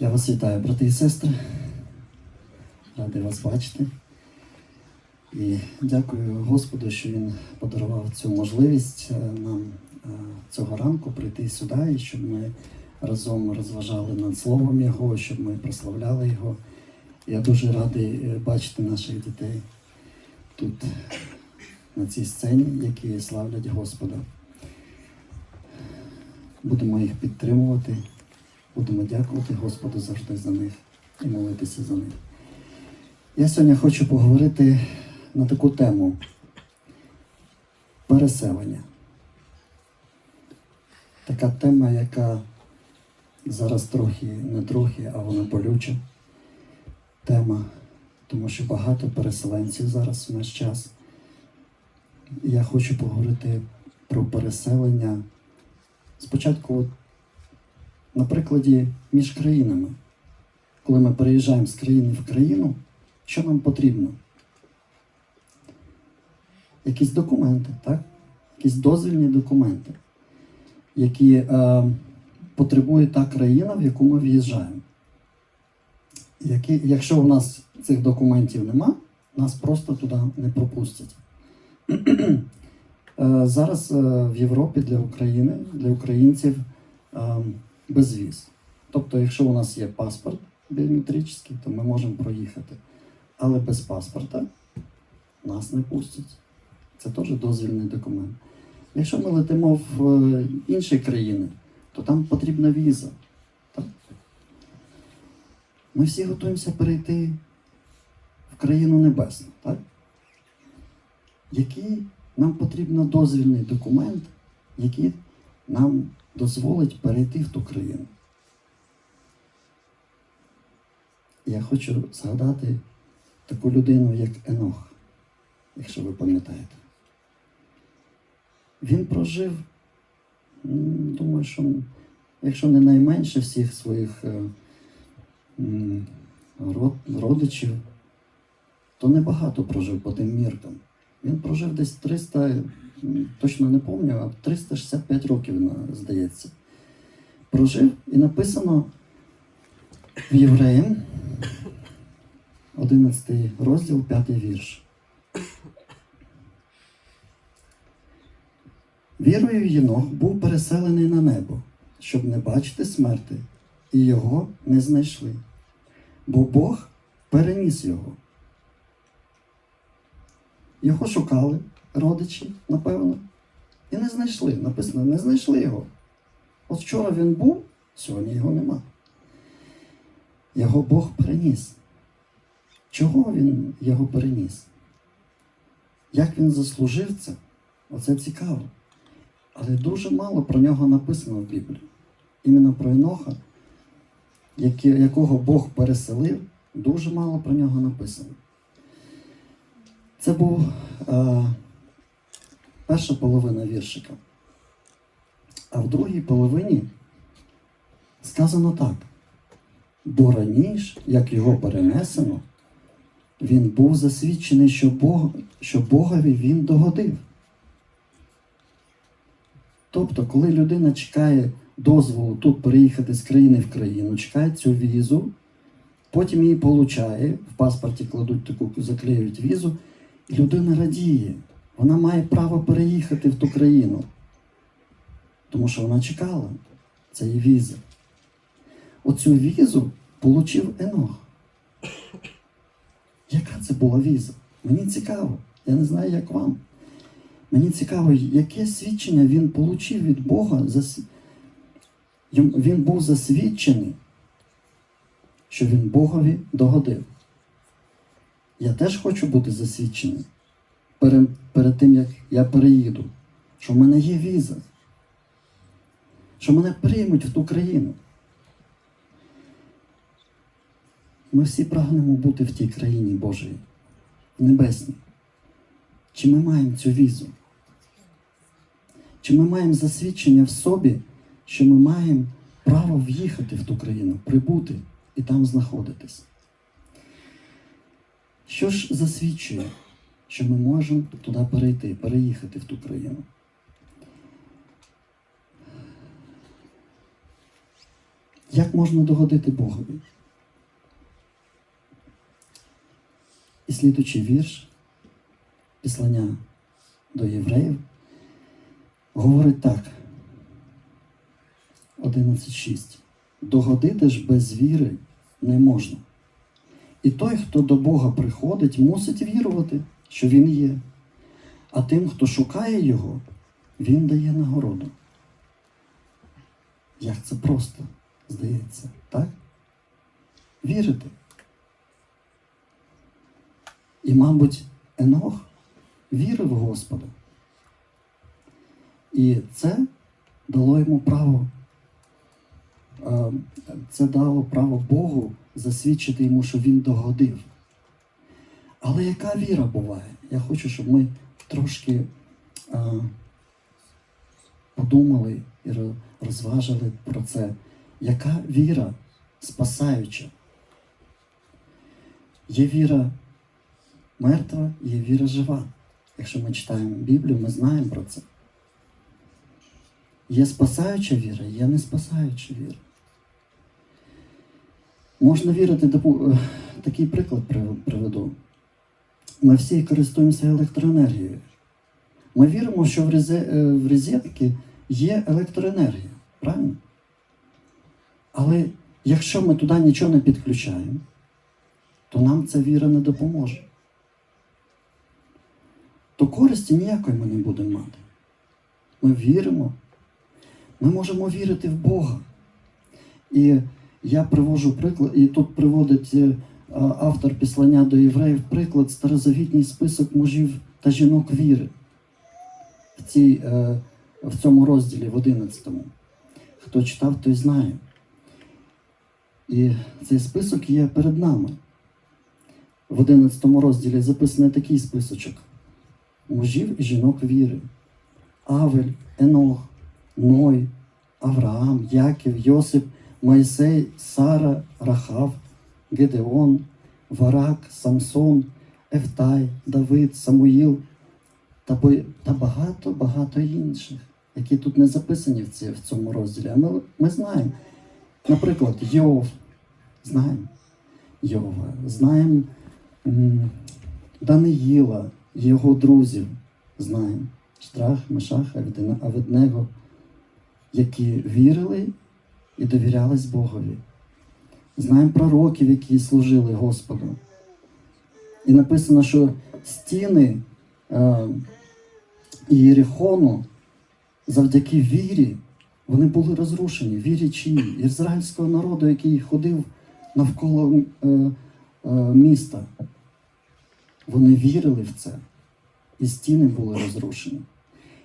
Я вас вітаю, брати і сестри. Радий вас бачити. І дякую Господу, що Він подарував цю можливість е, нам е, цього ранку прийти сюди, і щоб ми разом розважали над Словом Його, щоб ми прославляли Його. Я дуже радий е, бачити наших дітей тут, на цій сцені, які славлять Господа. Будемо їх підтримувати. Будемо дякувати Господу завжди за них і молитися за них. Я сьогодні хочу поговорити на таку тему переселення. Така тема, яка зараз трохи, не трохи, а вона болюча тема, тому що багато переселенців зараз в наш час. Я хочу поговорити про переселення спочатку на прикладі між країнами. Коли ми переїжджаємо з країни в країну, що нам потрібно? Якісь документи, так? Якісь дозвільні документи, які е, потребує та країна, в яку ми в'їжджаємо. Які, якщо у нас цих документів нема, нас просто туди не пропустять. Е, Зараз е, в Європі для України, для українців е, безвіз. Тобто, якщо у нас є паспорт біометричний, то ми можемо проїхати. Але без паспорта нас не пустять. Це теж дозвільний документ. Якщо ми летимо в е, інші країни, то там потрібна віза. Так? Ми всі готуємося перейти в країну небесну. Так? Який нам потрібен дозвільний документ, який нам дозволить перейти в ту країну. Я хочу згадати таку людину, як Енох, якщо ви пам'ятаєте. Він прожив, думаю, що якщо не найменше всіх своїх е, родичів, то небагато прожив по тим міркам. Він прожив десь 300, м, точно не пам'ятаю, а 365 років, здається. Прожив і написано в Євреям, 11 розділ, 5 вірш. Вірою Єнох був переселений на небо, щоб не бачити смерти, і його не знайшли. Бо Бог переніс його. Його шукали родичі, напевно, і не знайшли. Написано, не знайшли його. От вчора він був, сьогодні його нема. Його Бог переніс. Чого він його переніс? Як він заслужив це? Оце цікаво. Але дуже мало про нього написано в Біблії. Іменно про Еноха, які- якого Бог переселив, дуже мало про нього написано. Це був е, перша половина віршика. А в другій половині сказано так. Бо раніше, як його перенесено, він був засвідчений, що, Бог, що Богові він догодив. Тобто, коли людина чекає дозволу тут переїхати з країни в країну, чекає цю візу, потім її получає, в паспорті кладуть таку, заклеюють візу, і людина радіє. Вона має право переїхати в ту країну. Тому що вона чекала. Це є віза. Оцю візу получив Енох. Яка це була віза? Мені цікаво. Я не знаю, як вам. Мені цікаво, яке свідчення він отримав від Бога. Він був засвідчений, що він Богові догодив. Я теж хочу бути засвідчений перед, перед тим, як я переїду, що в мене є віза, що мене приймуть в ту країну. Ми всі прагнемо бути в тій країні Божій, небесній. Чи ми маємо цю візу? Чи ми маємо засвідчення в собі, що ми маємо право в'їхати в ту країну, прибути і там знаходитись? Що ж засвідчує, що ми можемо туди перейти, переїхати в ту країну? Як можна догодити Богові? І слідуючий вірш післання до євреїв говорить так. 11.6. Догодити ж без віри не можна. І той, хто до Бога приходить, мусить вірувати, що Він є. А тим, хто шукає Його, Він дає нагороду. Як це просто, здається, так? Вірити. І, мабуть, Енох вірив в Господа. І це дало йому право, е, це дало право Богу засвідчити йому, що він догодив. Але яка віра буває? Я хочу, щоб ми трошки е, подумали і розважили про це. Яка віра спасаюча? Є віра мертва, є віра жива. Якщо ми читаємо Біблію, ми знаємо про це. Є спасаюча віра, є не спасаюча віра. Можна вірити, е, такий приклад приведу. Ми всі користуємося електроенергією. Ми віримо, що е, в розетки є електроенергія. Правильно? Але якщо ми туди нічого не підключаємо, то нам ця віра не допоможе. То користі ніякої ми не будемо мати. Ми віримо. Ми можемо вірити в Бога. І я привожу приклад, і тут приводить е, автор післання до євреїв приклад старозавітній список мужів та жінок віри в, цій, е, в цьому розділі, в 11. Хто читав, той знає. І цей список є перед нами. В 11 розділі записаний такий списочок мужів і жінок віри. Авель, Енох, Ной, Авраам, Яків, Йосип, Мойсей, Сара, Рахав, Гедеон, Варак, Самсон, Ефтай, Давид, Самуїл та, багато-багато інших, які тут не записані в цьому розділі. А ми, ми знаємо. Наприклад, Йов, знаємо Йова, знаємо Даниїла, його друзів, знаємо. Штрах, Мешах, Аведнего, які вірили і довірялись Богові. Знаємо пророків, які служили Господу. І написано, що стіни е, Єрихону завдяки вірі вони були розрушені, вірі чиї? Ізраїльського народу, який ходив навколо е, е, міста. Вони вірили в це, і стіни були розрушені.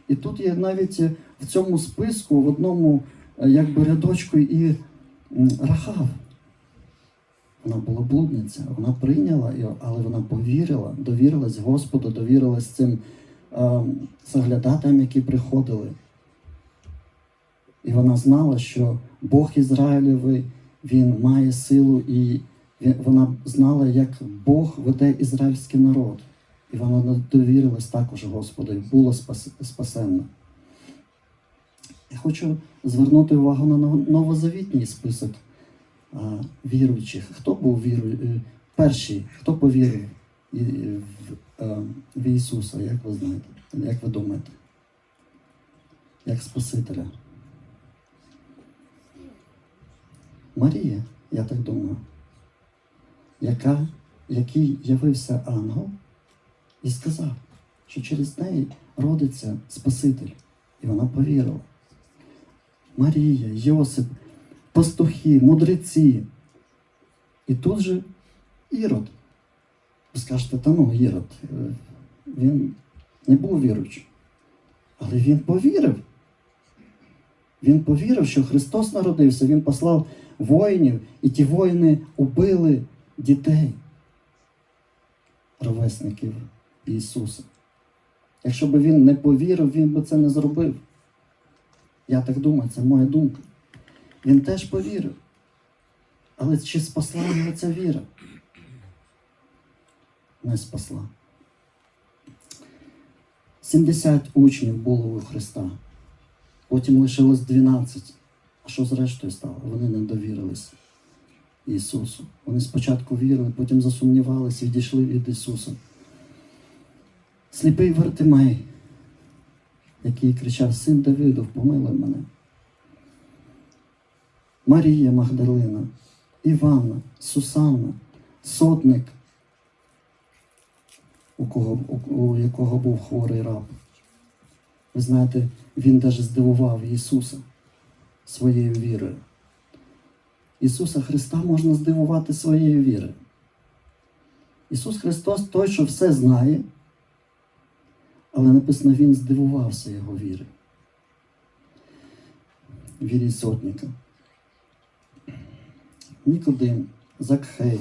І тут є навіть в цьому списку в одному е, якби рядочку і Рахав. Вона була блудниця, вона прийняла, його, але вона повірила, довірилась Господу, довірилась цим е, заглядатам, які приходили. І вона знала, що Бог Ізраїлевий, він має силу, і вона знала, як Бог веде ізраїльський народ. І вона довірилась також Господу і була спас- спасенна. Я хочу звернути увагу на новозавітній список віруючих. Хто був віру... перший, хто повірив в, в Ісуса, як ви знаєте, як ви думаєте? Як Спасителя? Марія, я так думаю, яка, який явився ангел і сказав, що через неї родиться Спаситель. І вона повірила. Марія, Йосип, пастухи, мудреці. І тут же Ірод. Ви скажете, та ну, Ірод, е, він не був віруючим. Але він повірив. Він повірив, що Христос народився, Він послав воїнів, і ті воїни убили дітей, ровесників Ісуса. Якщо б він не повірив, він би це не зробив. Я так думаю, це моя думка. Він теж повірив. Але чи спасла його ця віра? Не спасла. 70 учнів було у Христа. Потім лишилось 12. А що зрештою стало? Вони не довірились Ісусу. Вони спочатку вірили, потім засумнівалися, і відійшли від Ісуса. Сліпий Вартимей, який кричав: Син Давидов, помилуй мене. Марія Магдалина, Іванна, Сусанна, сотник, у, кого, у, якого був хворий раб. Ви знаєте, він навіть здивував Ісуса своєю вірою. Ісуса Христа можна здивувати своєю вірою. Ісус Христос той, що все знає, але написано, Він здивувався Його віри. Вірі сотника. Нікодим, Закхей,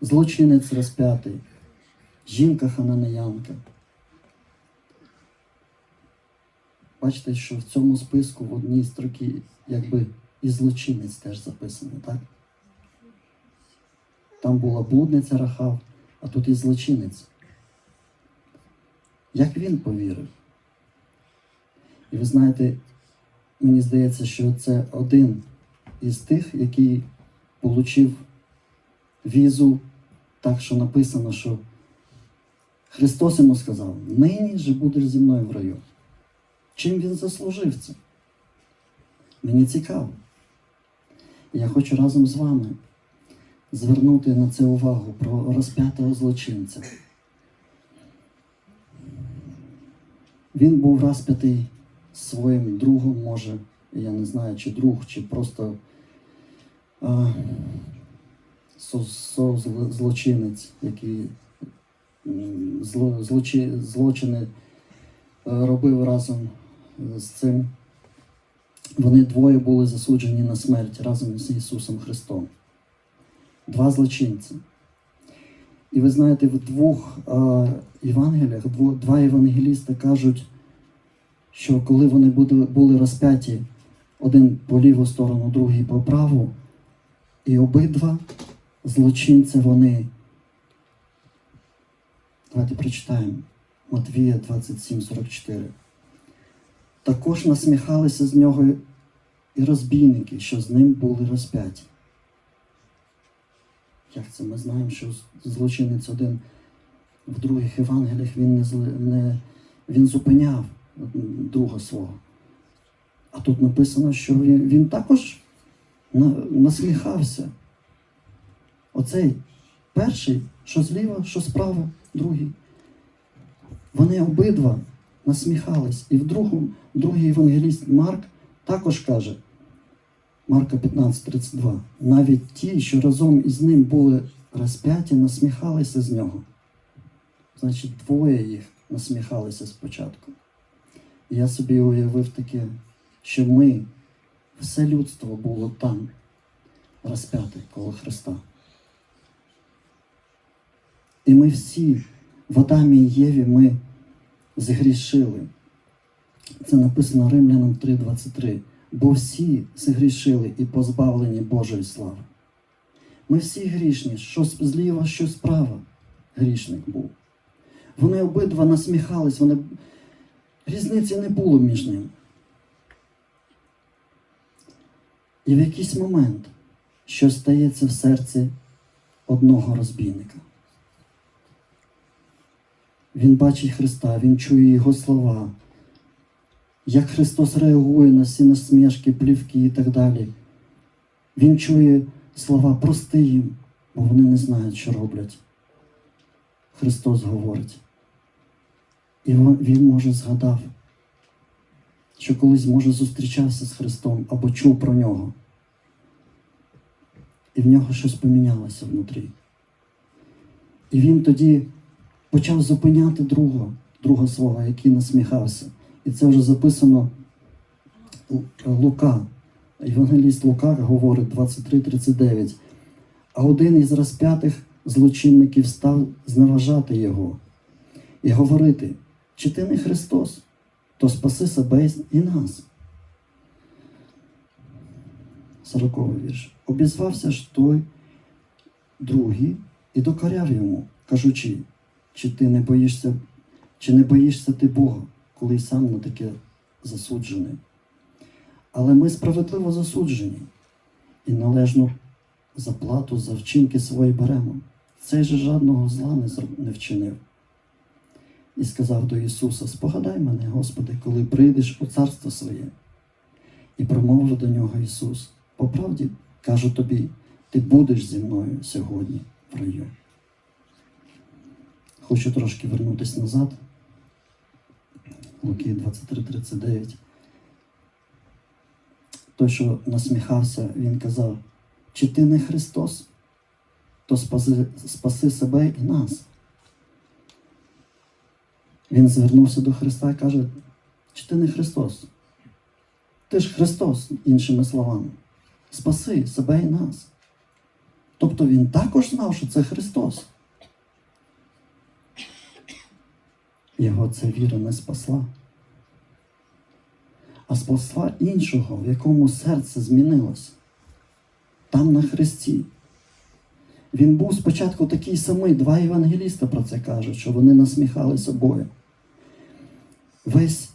злочинець розп'ятий, жінка Хананеянка. Бачите, що в цьому списку в одній строкі якби і злочинець теж записаний, так? Там була блудниця Рахав, а тут і злочинець. Як він повірив? І ви знаєте, мені здається, що це один із тих, який отримав візу, так що написано, що Христос йому сказав: нині же будеш зі мною в раю. Чим він заслужив це? Мені цікаво. Я хочу разом з вами звернути на це увагу про розп'ятого злочинця. Він був розп'ятий своїм другом, може, я не знаю, чи друг, чи просто злочинець, який зло, злочи, злочини е, робив разом з цим. Вони двоє були засуджені на смерть разом з Ісусом Христом. Два злочинці. І ви знаєте, в двох е, Євангеліях два євангеліста кажуть, що коли вони були розп'яті один по ліву сторону, другий по праву, і обидва злочинці вони. Давайте прочитаємо Матвія 27, 44. Також насміхалися з нього і розбійники, що з ним були розп'яті. Як це ми знаємо, що злочинець один в других Євангеліях він не, не він зупиняв друга свого. А тут написано, що він, він також насміхався. Оцей перший, що зліва, що справа, другий. Вони обидва насміхались. І в другому, другий євангеліст Марк також каже, Марка 15:32, навіть ті, що разом із ним були розп'яті, насміхалися з нього. Значить, двоє їх насміхалися спочатку. І я собі уявив таке, що ми, все людство було там, розп'яте коло Христа. І ми всі в Адамі і Єві ми згрішили. Це написано Римлянам 3:23. Бо всі згрішили і позбавлені Божої слави. Ми всі грішні, що зліва, що справа грішник був. Вони обидва насміхались, вони... різниці не було між ними. І в якийсь момент щось стається в серці одного розбійника. Він бачить Христа, він чує Його слова, як Христос реагує на всі насмішки, плівки і так далі. Він чує слова прости їм, бо вони не знають, що роблять. Христос говорить. І він, може згадав, що колись може зустрічався з Христом або чув про нього. І в нього щось помінялося внутрі. І він тоді почав зупиняти друга, друга свого, який насміхався. І це вже записано Лука. Євангеліст Лука говорить 23-39. А один із розп'ятих злочинників став зневажати його і говорити: чи ти не Христос, то спаси себе і нас. Сороковий вірш. Обізвався ж той другий і докоряв йому, кажучи, чи ти не боїшся, чи не боїшся ти Бога, коли й сам на таке засуджений. Але ми справедливо засуджені і належну заплату за вчинки свої беремо. Цей же жадного зла не вчинив. І сказав до Ісуса: Спогадай мене, Господи, коли прийдеш у царство своє. І промовив до нього Ісус: По правді кажу тобі, ти будеш зі мною сьогодні в раю. Хочу трошки вернутися назад. Луки 23:39. Той, що насміхався, він казав: чи ти не Христос, то спаси, спаси себе і нас. Він звернувся до Христа і каже: чи ти не Христос? Ти ж Христос, іншими словами. Спаси себе і нас. Тобто він також знав, що це Христос. Його ця віра не спасла, а спасла іншого, в якому серце змінилося. Там на Христі. Він був спочатку такий самий, два євангеліста про це кажуть, що вони насміхались обоє. Весь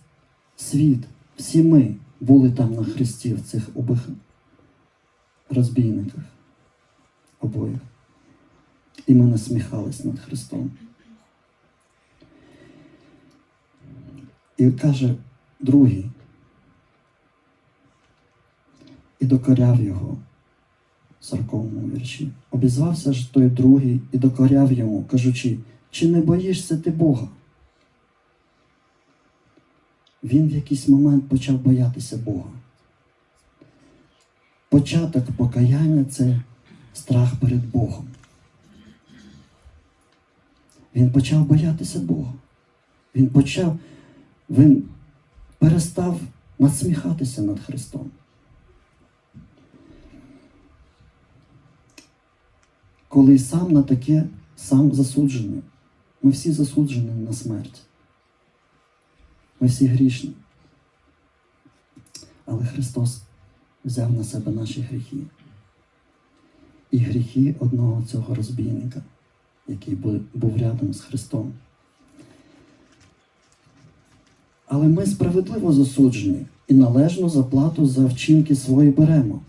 світ, всі ми були там на Христі, в цих обох розбійниках обоїх. І ми насміхались над Христом. І каже другий. І докоряв його в 40-му вірші. Обізвався ж той другий і докоряв йому, кажучи, чи не боїшся ти Бога? Він в якийсь момент почав боятися Бога. Початок покаяння це страх перед Богом. Він почав боятися Бога. Він почав, він перестав насміхатися над Христом. Коли сам на таке, сам засуджений. Ми всі засуджені на смерть. Ми всі грішні. Але Христос взяв на себе наші гріхи. І гріхи одного цього розбійника, який був рядом з Христом. Але ми справедливо засуджені і належну заплату за вчинки свої беремо.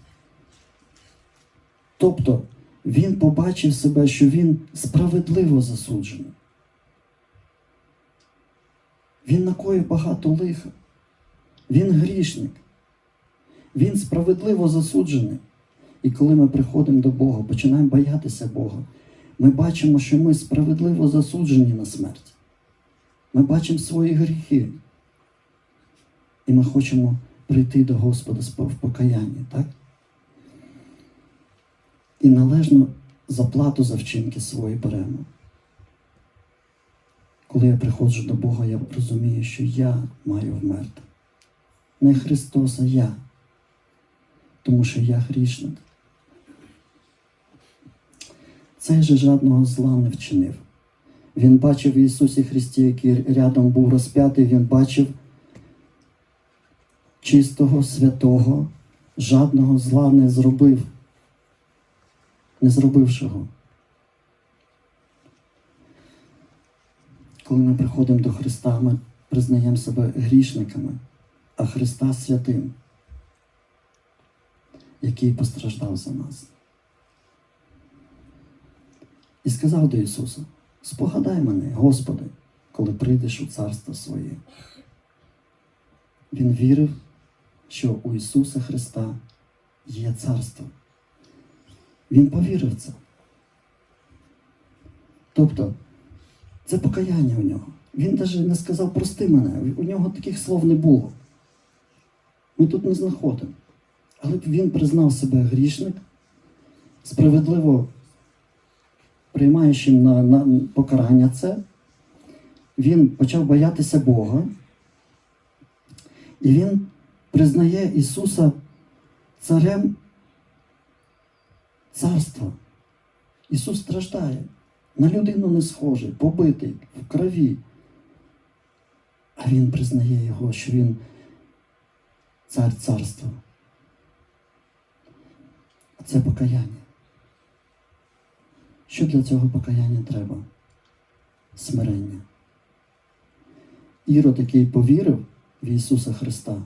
Тобто він побачив себе, що він справедливо засуджений. Він накоїв багато лиха. Він грішник. Він справедливо засуджений. І коли ми приходимо до Бога, починаємо боятися Бога, ми бачимо, що ми справедливо засуджені на смерть. Ми бачимо свої гріхи. І ми хочемо прийти до Господа в покаянні, так? І належну заплату за вчинки свої беремо. Коли я приходжу до Бога, я розумію, що я маю вмерти. Не Христос, а я. Тому що я грішник. Цей же жадного зла не вчинив. Він бачив в Ісусі Христі, який рядом був розп'ятий, він бачив чистого, святого, жадного зла не зробив, не зробившого. Коли ми приходимо до Христа, ми признаємо себе грішниками, а Христа святим, який постраждав за нас. І сказав до Ісуса: Спогадай мене, Господи, коли прийдеш у царство своє. Він вірив, що у Ісуса Христа є царство. Він повірив це. Тобто, це покаяння у нього. Він навіть не сказав прости мене. У нього таких слов не було. Ми тут не знаходимо. Але він признав себе грішник, справедливо приймаючим на, на покарання це, він почав боятися Бога. І він признає Ісуса царем царства. Ісус страждає. На людину не схожий, побитий, в крові. А Він признає Його, що Він цар царства. Це покаяння. Що для цього покаяння треба? Смирення. Ірод, який повірив в Ісуса Христа,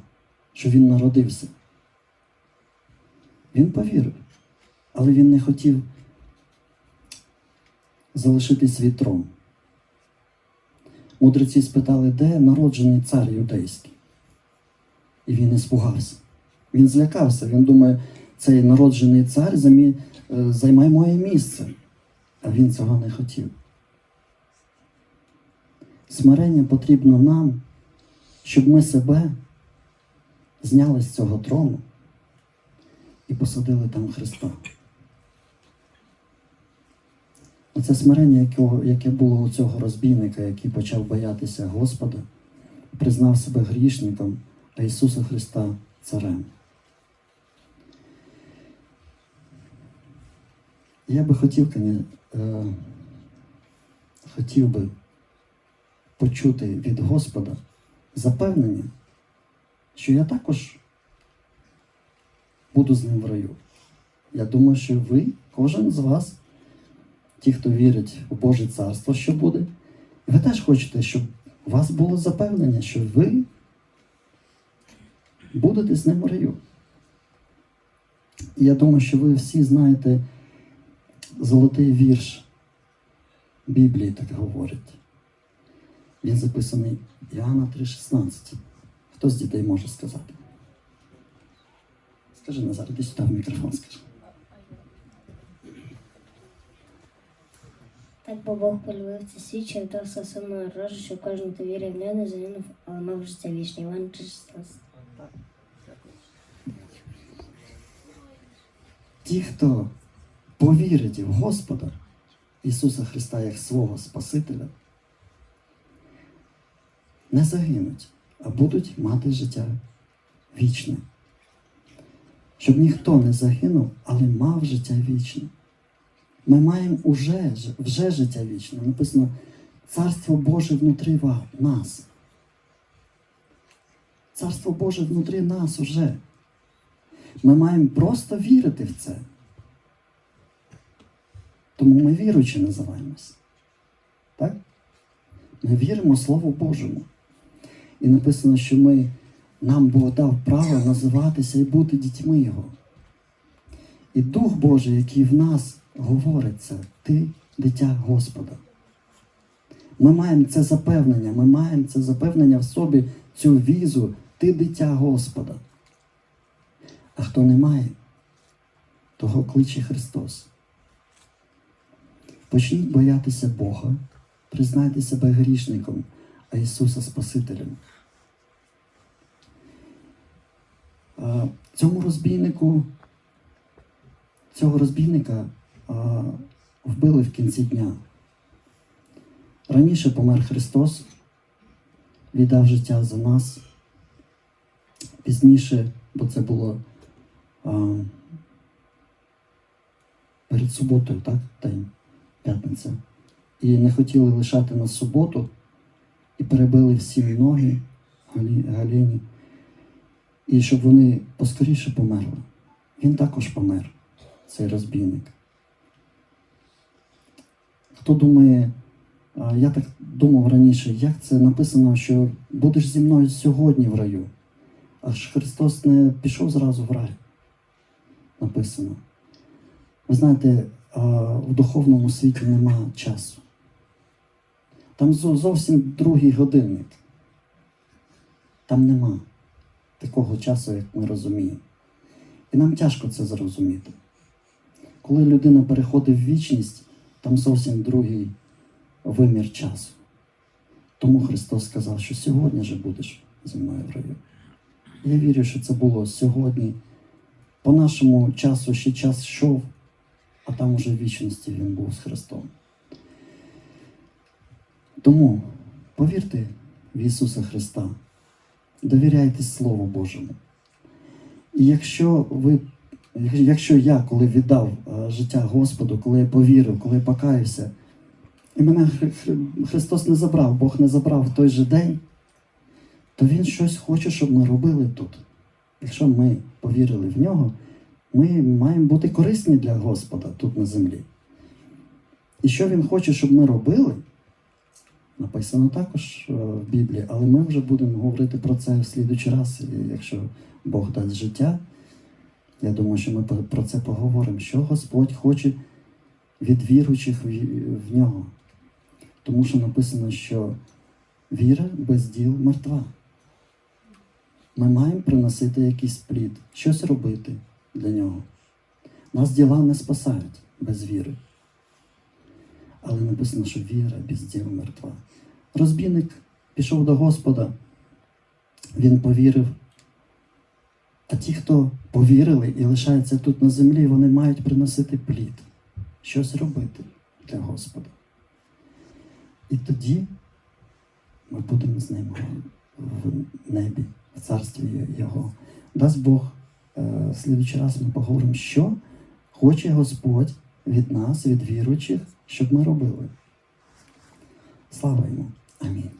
що Він народився, Він повірив, але він не хотів залишити свій трон. Мудреці спитали, де народжений цар юдейський. І він іспугався. Він злякався. Він думає, цей народжений цар замі... е, займає моє місце. А він цього не хотів. Смирення потрібно нам, щоб ми себе зняли з цього трону і посадили там Христа. Оце смирення, яке було у цього розбійника, який почав боятися Господа, признав себе грішником, а Ісуса Христа царем. Я би хотів, е, хотів би почути від Господа запевнення, що я також буду з ним в раю. Я думаю, що ви, кожен з вас, ті, хто вірить у Боже Царство, що буде, ви теж хочете, щоб у вас було запевнення, що ви будете з ним в раю. Я думаю, що ви всі знаєте золотий вірш Біблії, так говорить. Він записаний Іоанна 3,16. Хто з дітей може сказати? Скажи Назар, іди сюди в мікрофон скажи. Так бо Бог полюбив це що віддав свого сина народжу, що кожен, хто вірив в нього, загинув, але мав життя вічне. Іван 3,16. Ті, хто повірить в Господа Ісуса Христа як свого Спасителя, не загинуть, а будуть мати життя вічне. Щоб ніхто не загинув, але мав життя вічне. Ми маємо уже, вже життя вічне. Написано Царство Боже внутрі нас. Царство Боже внутрі нас уже. Ми маємо просто вірити в це. Тому ми віруючі називаємося. Так? Ми віримо Слову Божому. І написано, що ми, нам Бог дав право називатися і бути дітьми Його. І Дух Божий, який в нас говорить це, ти дитя Господа. Ми маємо це запевнення, ми маємо це запевнення в собі, цю візу, ти дитя Господа. А хто не має, того кличе Христос. Почніть боятися Бога, признайте себе грішником, а Ісуса Спасителем. Цьому розбійнику, цього розбійника вбили в кінці дня. Раніше помер Христос, віддав життя за нас. Пізніше, бо це було а, перед суботою, так? День, п'ятниця. І не хотіли лишати на суботу, і перебили всі ноги Галі, Галіні. І щоб вони поскоріше померли. Він також помер, цей розбійник. Хто думає, я так думав раніше, як це написано, що будеш зі мною сьогодні в раю. Аж Христос не пішов зразу в рай. Написано. Ви знаєте, в духовному світі нема часу. Там зовсім другий годинник. Там нема такого часу, як ми розуміємо. І нам тяжко це зрозуміти. Коли людина переходить в вічність, там зовсім другий вимір часу. Тому Христос сказав, що сьогодні же будеш зі мною в раю. Я вірю, що це було сьогодні. По нашому часу ще час йшов, а там уже в вічності він був з Христом. Тому повірте в Ісуса Христа, довіряйте Слову Божому. І якщо ви, якщо я, коли віддав е, життя Господу, коли я повірив, коли я покаявся, і мене Хри- Хри- Христос не забрав, Бог не забрав в той же день, то Він щось хоче, щоб ми робили тут. Якщо ми повірили в нього, ми маємо бути корисні для Господа тут на землі. І що Він хоче, щоб ми робили, написано також е, в Біблії, але ми вже будемо говорити про це в слідучий раз, якщо Бог дасть життя. Я думаю, що ми про це поговоримо. Що Господь хоче від віруючих в нього. Тому що написано, що віра без діл мертва. Ми маємо приносити якийсь плід, щось робити для нього. Нас діла не спасають без віри. Але написано, що віра без діл мертва. Розбійник пішов до Господа, він повірив. А ті, хто повірили і лишаються тут на землі, вони мають приносити плід, щось робити для Господа. І тоді ми будемо з ним в небі, в царстві Його. Дасть Бог, в слідуючий раз ми поговоримо, що хоче Господь від нас, від віруючих, щоб ми робили. Слава йому. Амінь.